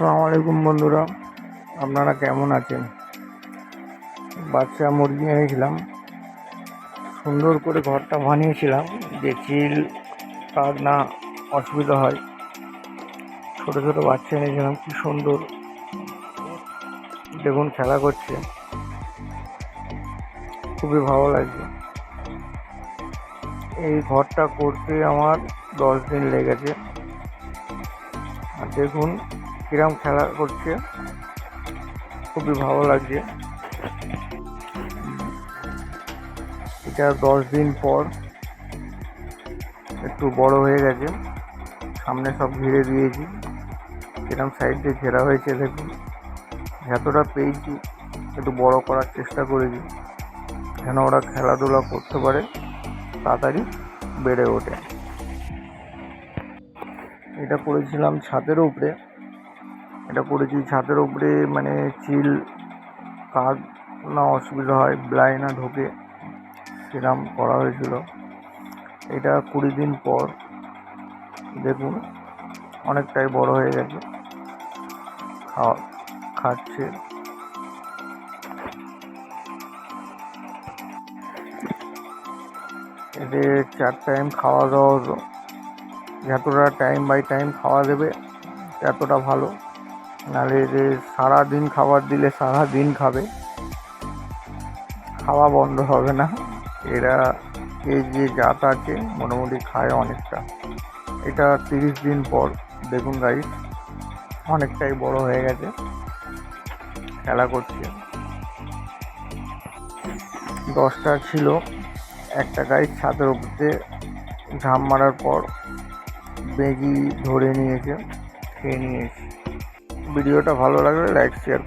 আসসালামু আলাইকুম বন্ধুরা, আপনারা কেমন আছেন? বাচ্চা মুরগি এনেছিলাম, সুন্দর করে ঘরটা বানিয়েছিলাম, যে চিল, কাক না অসুবিধা হয়। ছোট ছোট বাচ্চা এনেছিলাম, কি সুন্দর। দেখুন, খেলা করছে। খুবই ভালো লাগছে। এই ঘরটা করতে আমার দশ দিন লেগেছে। আর দেখুন কিরম খেলা করছে? খুবই ভালো লাগছে। এটা দশ দিন পর একটু বড় হয়ে গেছে। সামনে সব ঘিরে দিয়েছি। এরকম সাইড দিয়ে ঘেরা হয়েছে দেখুন। যতটা পেয়েছি, একটু বড় করার চেষ্টা করেছি। যেন ওরা খেলাধুলা করতে পারে, তাড়াতাড়ি বেড়ে ওঠে। এটা করেছিলাম ছাদের উপরে। এটা করেছি ছাদের উপরে মানে চিল কাক না অসুবিধা হয় ব্লাই না ঢোকে, সেরম করা হয়েছিল। এটা কুড়ি দিন পর, দেখুন, অনেকটাই বড় হয়ে গেছে। খাওয়া, খাচ্ছে। এদের চার টাইম খাওয়া দাওয়া যতটা টাইম বাই টাইম খাওয়া দেবে, ততটা ভালো। নাহলে এদের সারাদিন খাবার দিলে সারাদিন খাবে। খাওয়া বন্ধ হবে না। এরা এই যে জাত আছে মোটামুটি খায় অনেকটা। এটা তিরিশ দিন পর দেখুন গাইস অনেকটাই বড় হয়ে গেছে। খেলা করছে। দশটা ছিল। একটা গাইস ছাদের উপরে ঝাঁপ মারার পর বেগি ধরে নিয়েছে, খেয়ে নিয়েছে। ভিডিওটা ভালো লাগলে লাইক শেয়ার